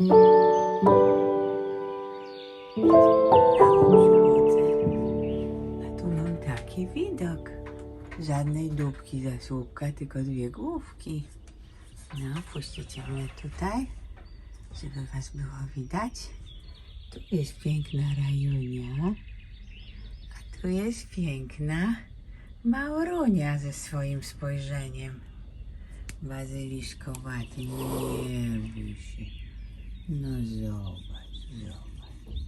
A tu mam taki widok. Żadnej dupki za słupka, tylko dwie główki. No, puścicie mnie tutaj, żeby was było widać. Tu jest piękna Rajunia, a tu jest piękna Maurunia ze swoim spojrzeniem. Bazyliszkowaty, nie się. No zobacz, zobacz.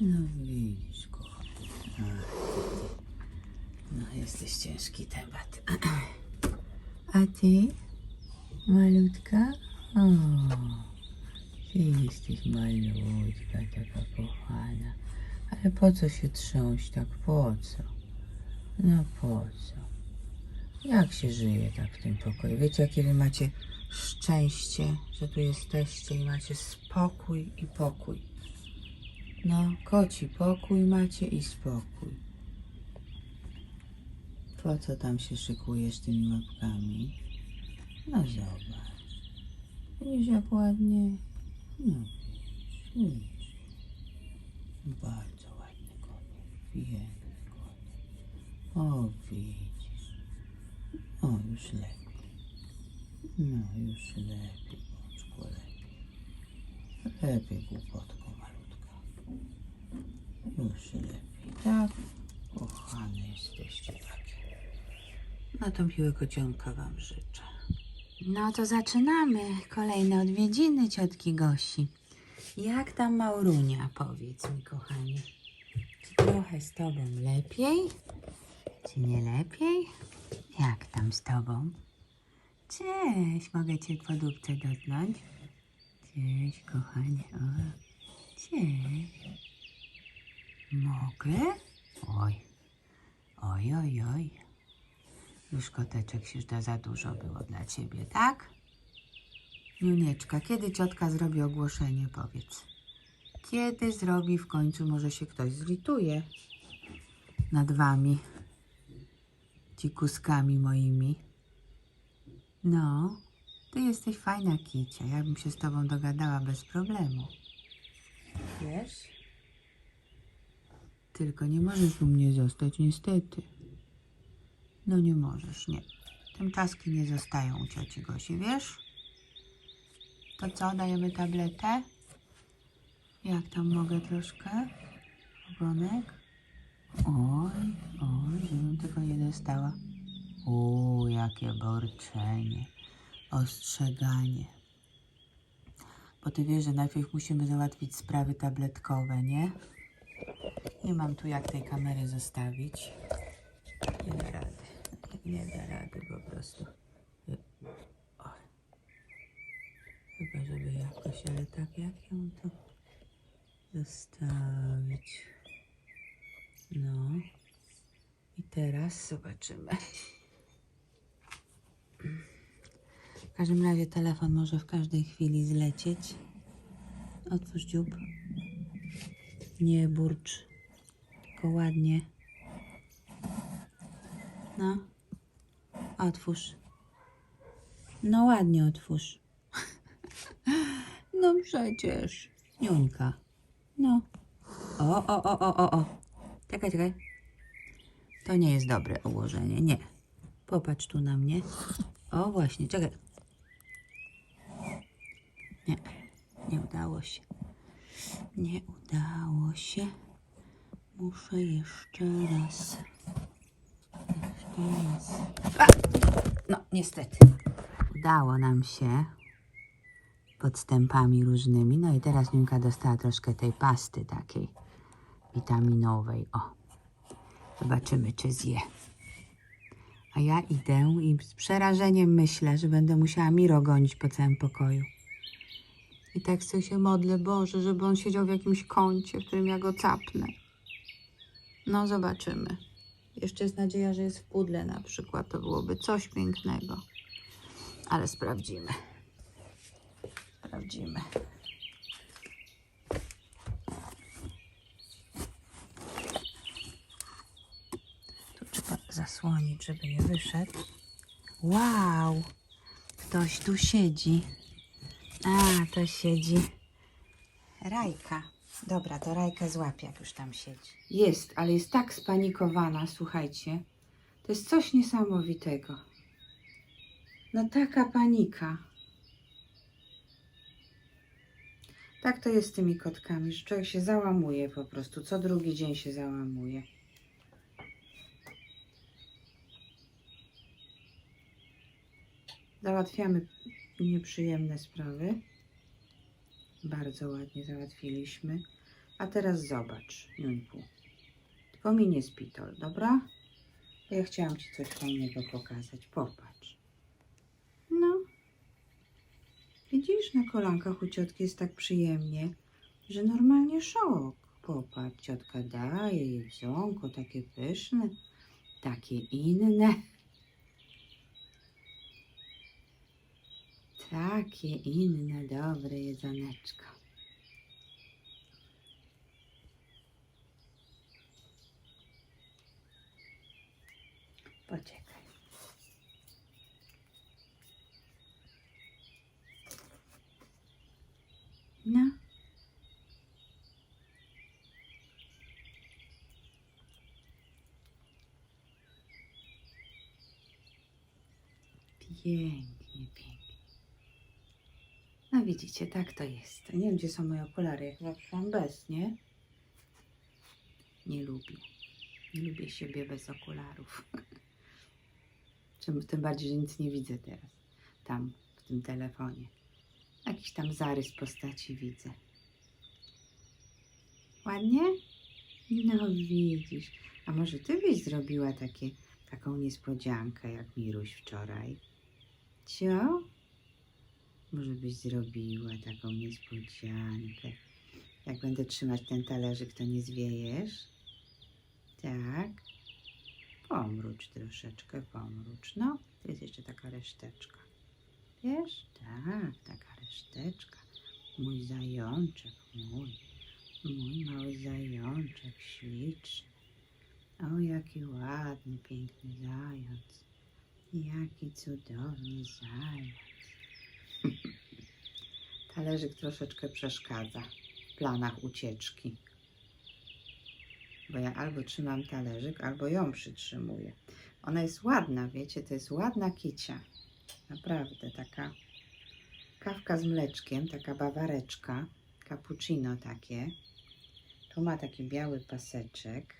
No widzisz, ty. No jesteś ciężki temat. A ty? Malutka? O, ty jesteś malutka, taka kochana. Ale po co się trząść tak? Po co? No po co? Jak się żyje tak w tym pokoju? Wiecie, jakie wy macie szczęście, że tu jesteście i macie spokój i pokój. No, koci pokój macie i spokój. Po co tam się szykujesz tymi łapkami? No zobacz. Widzisz jak ładnie? No widzisz. Bardzo ładny kotek. Piękny kotek. O widzisz. O już lepiej. No już lepiej, bączku, lepiej. Lepiej głupotko malutka. Już lepiej, tak? Kochane jesteście takie. No to miłego dzionka wam życzę. No to zaczynamy kolejne odwiedziny ciotki Gosi. Jak tam Maurunia, powiedz mi, kochanie. Czy trochę z tobą lepiej? Czy nie lepiej? Jak tam z tobą? Cześć, mogę cię po dupce dotknąć? Cześć, kochanie. O, cześć. Mogę? Oj, oj, oj, oj. Już koteczek się to za dużo było dla ciebie, tak? Junieczka, kiedy ciotka zrobi ogłoszenie, powiedz. Kiedy zrobi w końcu, może się ktoś zlituje nad wami, dzikuskami moimi. No, ty jesteś fajna kicia, ja bym się z tobą dogadała bez problemu. Wiesz? Tylko nie możesz u mnie zostać, niestety. No nie możesz, nie. Tymczaski nie zostają u cioci Gosi, wiesz? To co, dajemy tabletę? Jak tam mogę troszkę? Ogonek? Oj, oj, żebym tego nie dostała. O, jakie borczenie, ostrzeganie. Bo ty wiesz, że najpierw musimy załatwić sprawy tabletkowe, nie? Nie mam tu jak tej kamery zostawić. Nie da rady. Nie da rady po prostu. O. Chyba, żeby jakoś, ale tak jak ją tu zostawić. No. I teraz zobaczymy. W każdym razie telefon może w każdej chwili zlecieć. Otwórz dziób. Nie burcz. Tylko ładnie. No. Otwórz. No ładnie otwórz. No przecież. Niuńka. No. O, o, o, o, o, o. Czekaj, czekaj. To nie jest dobre ułożenie. Nie. Popatrz tu na mnie. O, właśnie, czekaj. Nie. Nie udało się. Nie udało się. Muszę jeszcze raz. Jeszcze raz. A! No, niestety. Udało nam się. Podstępami różnymi. No i teraz Niunka dostała troszkę tej pasty takiej witaminowej. O. Zobaczymy, czy zje. A ja idę i z przerażeniem myślę, że będę musiała Miro gonić po całym pokoju. I tak sobie się modlę, Boże, żeby on siedział w jakimś kącie, w którym ja go capnę. No, zobaczymy. Jeszcze jest nadzieja, że jest w pudle na przykład. To byłoby coś pięknego. Ale sprawdzimy. Sprawdzimy. Tu trzeba zasłonić, żeby nie wyszedł. Wow! Ktoś tu siedzi. A, to siedzi. Rajka. Dobra, to Rajka złapie, jak już tam siedzi. Jest, ale jest tak spanikowana, słuchajcie. To jest coś niesamowitego. No taka panika. Tak to jest z tymi kotkami, że człowiek się załamuje po prostu. Co drugi dzień się załamuje. Załatwiamy nieprzyjemne sprawy. Bardzo ładnie załatwiliśmy. A teraz zobacz, Niuńku. Tylko mi nie spitol, dobra? Ja chciałam Ci coś fajnego pokazać. Popatrz. No. Widzisz, na kolankach u ciotki jest tak przyjemnie, że normalnie szok. Popatrz, ciotka daje jedzonko, takie pyszne, takie inne. Takie inne, dobre jedzoneczko. Poczekaj. No. Pięknie. No widzicie, tak to jest. Nie wiem, gdzie są moje okulary. Ja chyba przyszłam bez, nie? Nie lubię. Nie lubię siebie bez okularów. Tym bardziej, że nic nie widzę teraz. Tam, w tym telefonie. Jakiś tam zarys postaci widzę. Ładnie? No widzisz. A może ty byś zrobiła takie, taką niespodziankę, jak Miruś wczoraj? Co? Może byś zrobiła taką niespodziankę. Jak będę trzymać ten talerzyk, to nie zwiejesz? Tak. Pomrucz troszeczkę, pomrucz. No, to jest jeszcze taka reszteczka. Wiesz? Tak, taka reszteczka. Mój zajączek, mój. Mój mały zajączek, śliczny. O, jaki ładny, piękny zając. Jaki cudowny zając. Talerzyk troszeczkę przeszkadza w planach ucieczki. Bo ja albo trzymam talerzyk, albo ją przytrzymuję. Ona jest ładna, wiecie, to jest ładna kicia. Naprawdę, taka kawka z mleczkiem, taka bawareczka, cappuccino takie. Tu ma taki biały paseczek.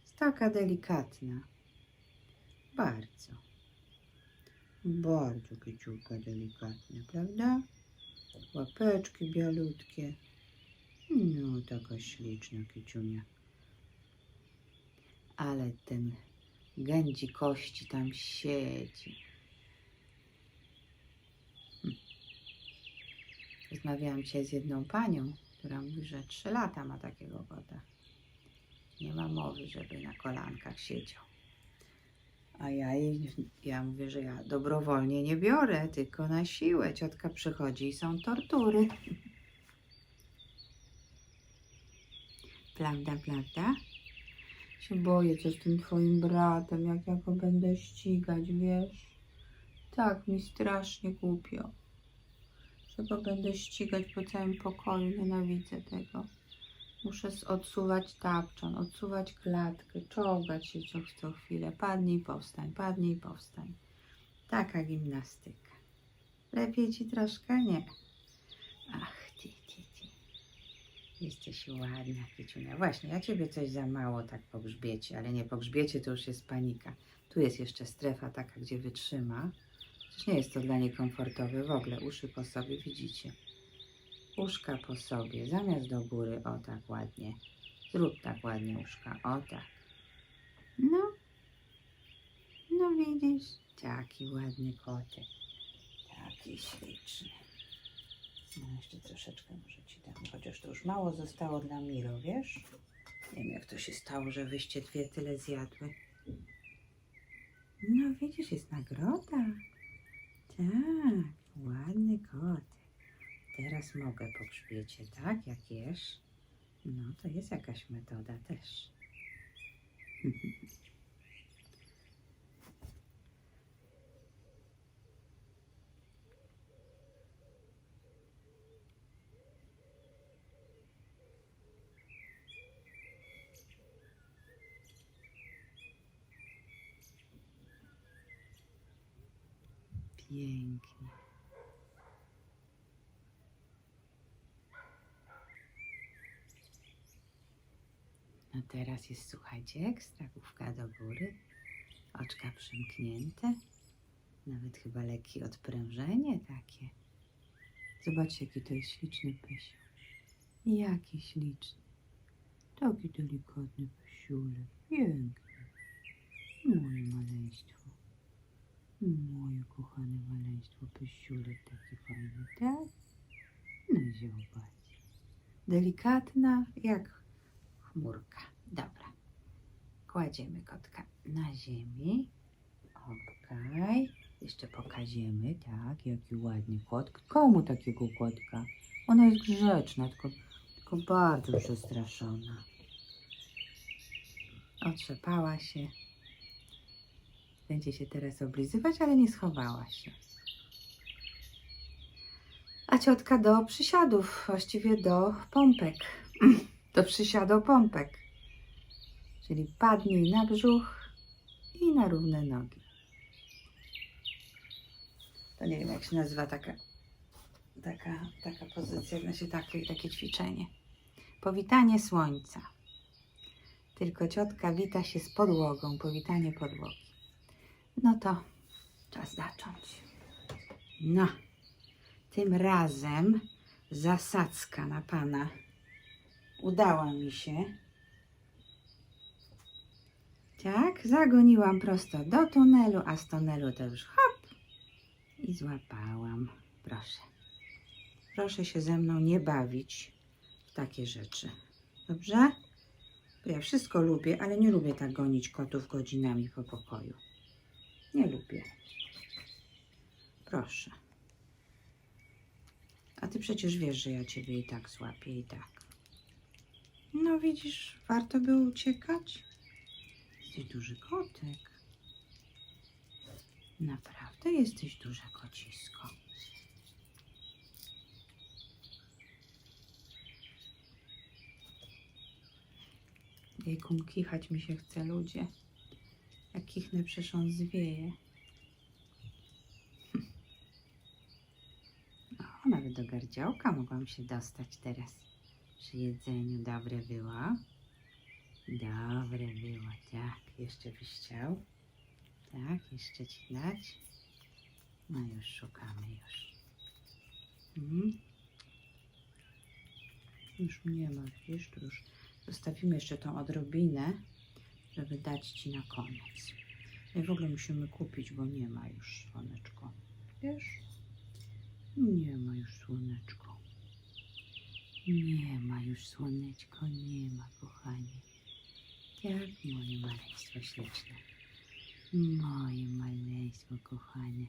Jest taka delikatna. Bardzo. Bardzo kiciuka delikatna, prawda? Łapeczki bialutkie. No, taka śliczna kiciunia. Ale ten gędzi kości tam siedzi. Hm. Rozmawiałam dzisiaj z jedną panią, która mówi, że trzy lata ma takiego kota. Nie ma mowy, żeby na kolankach siedział. A ja jej, ja mówię, że ja dobrowolnie nie biorę, tylko na siłę. Ciotka przychodzi i są tortury. Prawda, prawda? Się boję, co z tym twoim bratem, jak ja go będę ścigać, wiesz? Tak mi strasznie głupio. Że go będę ścigać po całym pokoju, nienawidzę tego. Muszę odsuwać tapczan, odsuwać klatkę, czołgać się co chwilę. Padnij, powstań, padnij, powstań. Taka gimnastyka. Lepiej ci troszkę? Nie. Ach, ty, ty, ty. Jesteś ładna, Kiciunia. Właśnie, ja ciebie coś za mało tak po grzbiecie, ale nie po grzbiecie to już jest panika. Tu jest jeszcze strefa taka, gdzie wytrzyma. Przecież nie jest to dla niej komfortowe w ogóle. Uszy po sobie widzicie. Uszka po sobie, zamiast do góry, o tak ładnie. Zrób tak ładnie uszka, o tak. No, no widzisz, taki ładny kotek. Taki śliczny. No jeszcze troszeczkę może ci dam, chociaż to już mało zostało dla Miro, wiesz? Nie wiem jak to się stało, że wyście dwie tyle zjadły. No widzisz, jest nagroda. Tak, ładny kot. Teraz mogę po grzbiecie, tak? Jak jesz? No, to jest jakaś metoda też. Pięknie. No teraz jest, słuchajcie, ekstra główka do góry, oczka przymknięte, nawet chyba lekkie odprężenie takie. Zobaczcie, jaki to jest śliczny pysio. Jaki śliczny. Taki delikatny pysiulek. Piękny. Moje maleństwo. Moje kochane maleństwo, pysiulek taki fajny, tak? No zobacz. Delikatna jak chmurka. Dobra. Kładziemy kotka na ziemi. Okej. Jeszcze pokażemy, tak, jaki ładny kot. Komu takiego kotka? Ona jest grzeczna, tylko, tylko bardzo przestraszona. Otrzepała się. Będzie się teraz oblizywać, ale nie schowała się. A ciotka do przysiadów, właściwie do pompek. Do przysiadu pompek. Czyli padnij na brzuch i na równe nogi. To nie wiem, jak się nazywa taka, taka, taka pozycja, znaczy takie, takie ćwiczenie. Powitanie słońca. Tylko ciotka wita się z podłogą, powitanie podłogi. No to czas zacząć. No, tym razem zasadzka na pana udała mi się. Tak, zagoniłam prosto do tunelu, a z tunelu to już hop i złapałam. Proszę. Proszę się ze mną nie bawić w takie rzeczy. Dobrze? Bo ja wszystko lubię, ale nie lubię tak gonić kotów godzinami po pokoju. Nie lubię. Proszę. A ty przecież wiesz, że ja ciebie i tak złapię, i tak. No widzisz, warto by uciekać. Jesteś duży kotek. Naprawdę jesteś duże kocisko. Jejku, kichać mi się chce, ludzie. Jak kichnę, przecież on zwieje. O, nawet do gardziołka mogłam się dostać teraz. Przy jedzeniu dobre było. Dobre było, tak. Jeszcze byś chciał. Tak, jeszcze ci dać. No już szukamy, już. Mhm. Już nie ma, wiesz, to już zostawimy jeszcze tą odrobinę, żeby dać ci na koniec. I w ogóle musimy kupić, bo nie ma już słoneczko. Wiesz? Nie ma już słoneczko. Nie ma już słoneczko, nie ma, kochanie. Jak moje maleństwo śliczne. Moje maleństwo, kochane.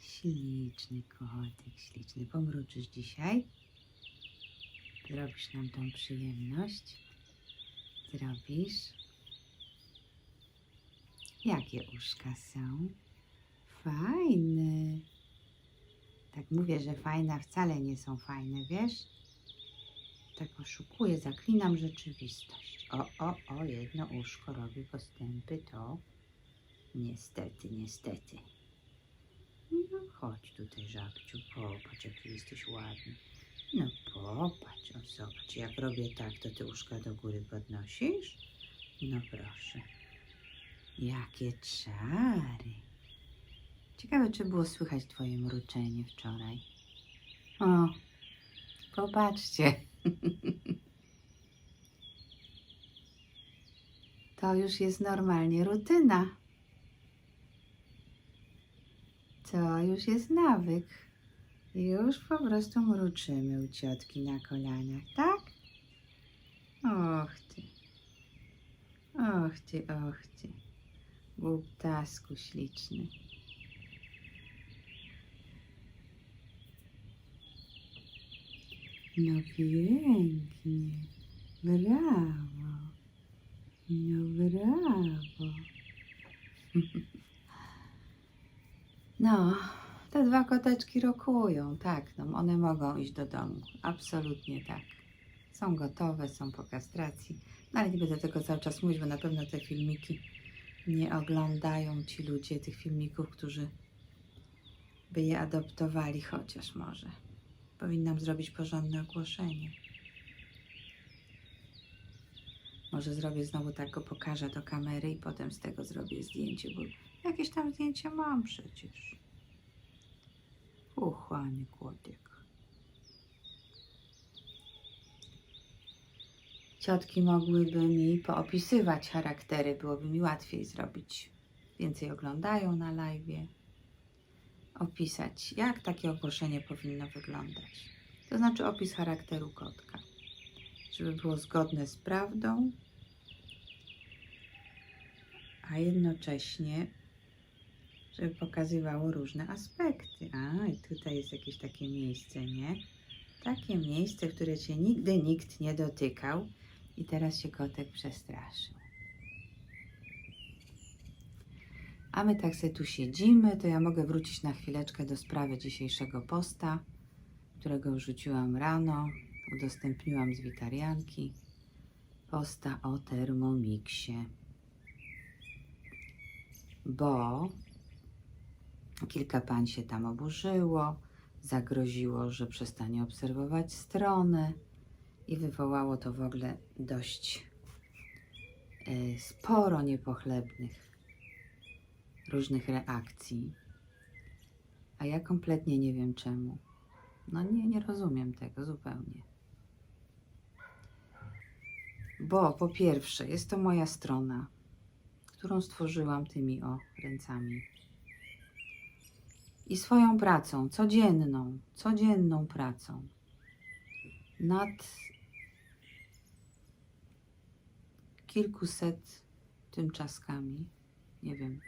Śliczny kotek, śliczny. Pomruczysz dzisiaj? Zrobisz nam tą przyjemność? Zrobisz? Jakie uszka są? Fajne. Tak mówię, że fajne, wcale nie są fajne, wiesz? Tak oszukuję, zaklinam rzeczywistość. O, o, o, jedno uszko robi postępy, to niestety, niestety. No chodź tutaj, żabciu, popatrz, jaki jesteś ładny. No popatrz, o zobacz, jak robię tak, to ty uszka do góry podnosisz? No proszę. Jakie czary. Ciekawe, czy było słychać twoje mruczenie wczoraj. O, popatrzcie. To już jest normalnie rutyna. To już jest nawyk. Już po prostu mruczymy u ciotki na kolanach, tak? Och ty. Och ty, och ty. Głuptasku śliczny. No pięknie. Brawo. No brawo. No, te dwa koteczki rokują, tak, no one mogą iść do domu, absolutnie tak. Są gotowe, są po kastracji, no ale nie będę tego cały czas mówić, bo na pewno te filmiki nie oglądają ci ludzie tych filmików, którzy by je adoptowali, chociaż może. Powinnam zrobić porządne ogłoszenie. Może zrobię znowu tak, go pokażę do kamery i potem z tego zrobię zdjęcie, bo jakieś tam zdjęcia mam przecież. Uchłany kłodziek. Ciotki mogłyby mi poopisywać charaktery, byłoby mi łatwiej zrobić. Więcej oglądają na live. Opisać, jak takie ogłoszenie powinno wyglądać. To znaczy opis charakteru kotka. Żeby było zgodne z prawdą, a jednocześnie, żeby pokazywało różne aspekty. A, i tutaj jest jakieś takie miejsce, nie? Takie miejsce, które cię nigdy nikt nie dotykał i teraz się kotek przestraszył. A my tak sobie tu siedzimy, to ja mogę wrócić na chwileczkę do sprawy dzisiejszego posta, którego wrzuciłam rano, udostępniłam z witarianki. Posta o Thermomixie. Bo kilka pań się tam oburzyło, zagroziło, że przestanie obserwować stronę i wywołało to w ogóle dość e, sporo niepochlebnych różnych reakcji. A ja kompletnie nie wiem czemu. No nie, nie rozumiem tego zupełnie. Bo po pierwsze, jest to moja strona, którą stworzyłam tymi o ręcami. I swoją pracą, codzienną, codzienną pracą nad kilkuset tymczaskami. Nie wiem,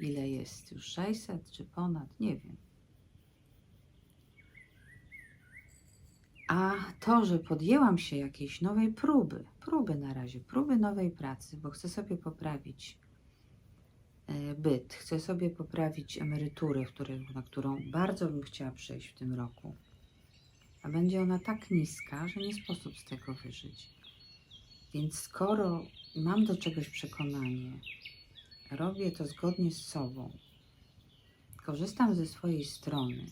ile jest już 600 czy ponad, nie wiem. A to, że podjęłam się jakiejś nowej próby, próby na razie, próby nowej pracy, bo chcę sobie poprawić e, byt, chcę sobie poprawić emeryturę, na którą bardzo bym chciała przejść w tym roku. A będzie ona tak niska, że nie sposób z tego wyżyć. Więc skoro mam do czegoś przekonanie, robię to zgodnie z sobą, korzystam ze swojej strony,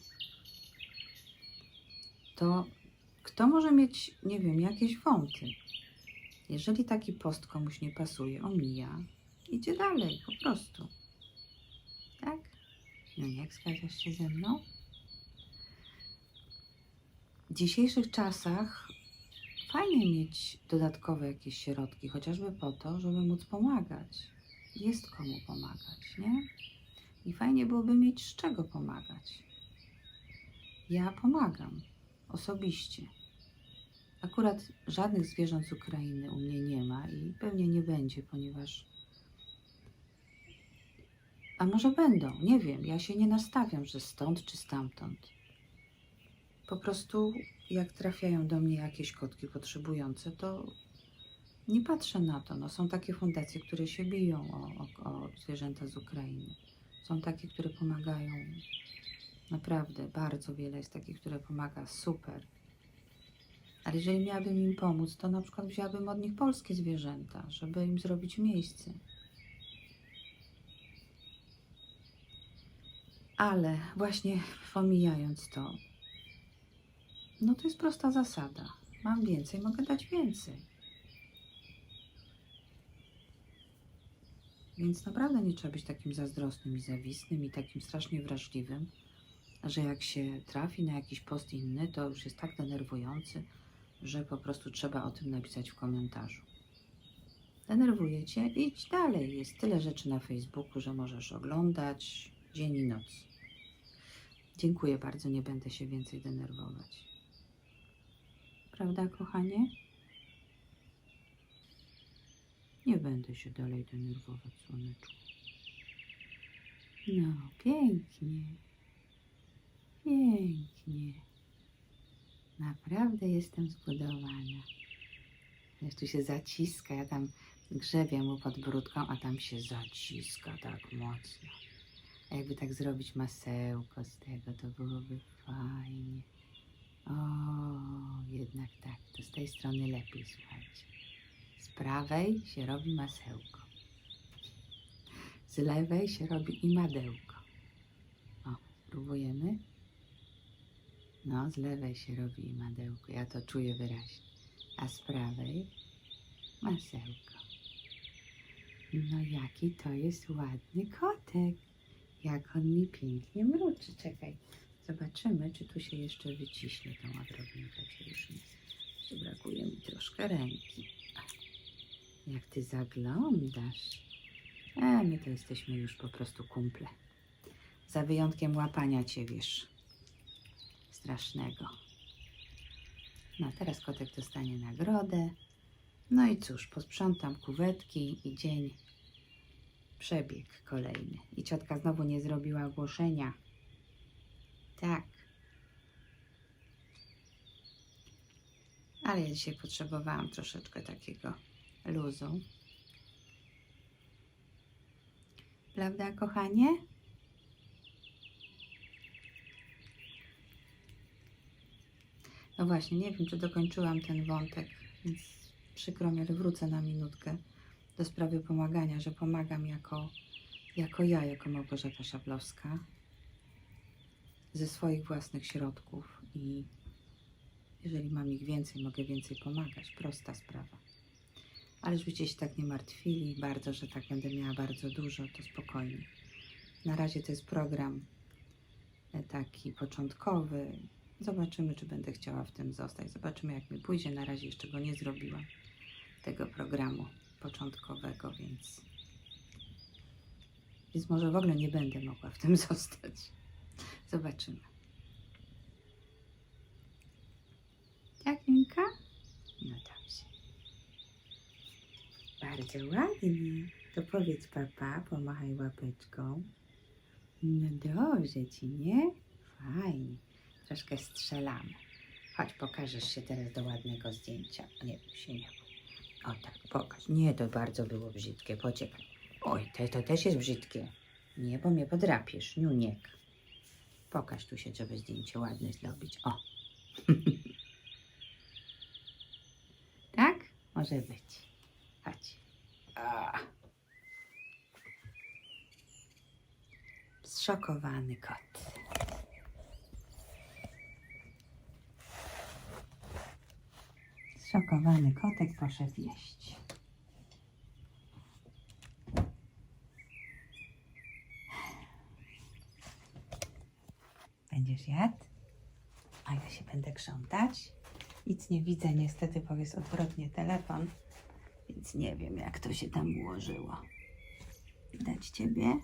to kto może mieć, nie wiem, jakieś wąty? Jeżeli taki post komuś nie pasuje, omija, idzie dalej, po prostu. Tak? No jak zgadzasz się ze mną? W dzisiejszych czasach fajnie mieć dodatkowe jakieś środki, chociażby po to, żeby móc pomagać. Jest komu pomagać, nie? I fajnie byłoby mieć z czego pomagać. Ja pomagam osobiście. Akurat żadnych zwierząt z Ukrainy u mnie nie ma i pewnie nie będzie, ponieważ. A może będą, nie wiem. Ja się nie nastawiam, że stąd czy stamtąd. Po prostu, jak trafiają do mnie jakieś kotki potrzebujące, to nie patrzę na to. No, są takie fundacje, które się biją o, o, o zwierzęta z Ukrainy. Są takie, które pomagają. Naprawdę, bardzo wiele jest takich, które pomaga. Super. Ale jeżeli miałabym im pomóc, to na przykład wzięłabym od nich polskie zwierzęta, żeby im zrobić miejsce. Ale właśnie pomijając to, no to jest prosta zasada. Mam więcej, mogę dać więcej. Więc naprawdę nie trzeba być takim zazdrosnym i zawistnym i takim strasznie wrażliwym, że jak się trafi na jakiś post inny, to już jest tak denerwujący, że po prostu trzeba o tym napisać w komentarzu. Denerwuje cię? Idź dalej. Jest tyle rzeczy na Facebooku, że możesz oglądać dzień i noc. Dziękuję bardzo, nie będę się więcej denerwować. Prawda, kochanie? Nie będę się dalej denerwować, słoneczku. No, pięknie. Pięknie. Naprawdę jestem zbudowana. Wiesz, tu się zaciska, ja tam grzebię mu pod brudką, a tam się zaciska tak mocno. A jakby tak zrobić masełko z tego, to byłoby fajnie. O, jednak tak, to z tej strony lepiej, słuchajcie. Z prawej się robi masełko. Z lewej się robi i madełko. O, Spróbujemy? No, z lewej się robi madełko, ja to czuję wyraźnie. A z prawej masełko. No jaki to jest ładny kotek. Jak on mi pięknie mruczy. Czekaj, zobaczymy, czy tu się jeszcze wyciśnie tą odrobinkę, czy już nie. Czy brakuje mi troszkę ręki. Jak ty zaglądasz. E, my to jesteśmy już po prostu kumple. Za wyjątkiem łapania cię, wiesz. Strasznego. No, teraz kotek dostanie nagrodę. No i cóż, posprzątam kuwetki i dzień przebieg kolejny. I ciotka znowu nie zrobiła ogłoszenia. Tak. Ale ja dzisiaj potrzebowałam troszeczkę takiego luzu. Prawda, kochanie? No właśnie, nie wiem, czy dokończyłam ten wątek, więc przykro mi, ale wrócę na minutkę do sprawy pomagania, że pomagam jako, jako ja, jako Małgorzata Szablowska ze swoich własnych środków i jeżeli mam ich więcej, mogę więcej pomagać. Prosta sprawa. Ale żebyście się tak nie martwili bardzo, że tak będę miała bardzo dużo, to spokojnie. Na razie to jest program e, taki początkowy. Zobaczymy, czy będę chciała w tym zostać. Zobaczymy, jak mi pójdzie. Na razie jeszcze go nie zrobiłam, tego programu początkowego, więc, więc może w ogóle nie będę mogła w tym zostać. Zobaczymy. Jak Linka? No dobrze. Bardzo ładnie. To powiedz papa, pomachaj łapeczką. No dobrze ci, nie? Fajnie. Troszkę strzelamy. Chodź, pokażesz się teraz do ładnego zdjęcia. Nie, się nie. O tak, pokaż. Nie, to bardzo było brzydkie. Poczekaj. Oj, to, to też jest brzydkie. Nie, bo mnie podrapiesz, niuniek. Pokaż tu się, żeby zdjęcie ładne zrobić. O. tak? Może być. Chodź. A. Zszokowany kot. Zszokowany kotek poszedł jeść. Będziesz jadł? A ja się będę krzątać. Nic nie widzę, niestety, bo jest odwrotnie telefon, więc nie wiem, jak to się tam ułożyło. Widać ciebie?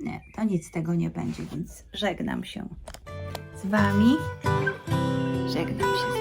Nie, to nic tego nie będzie, więc żegnam się z wami. Żegnam się z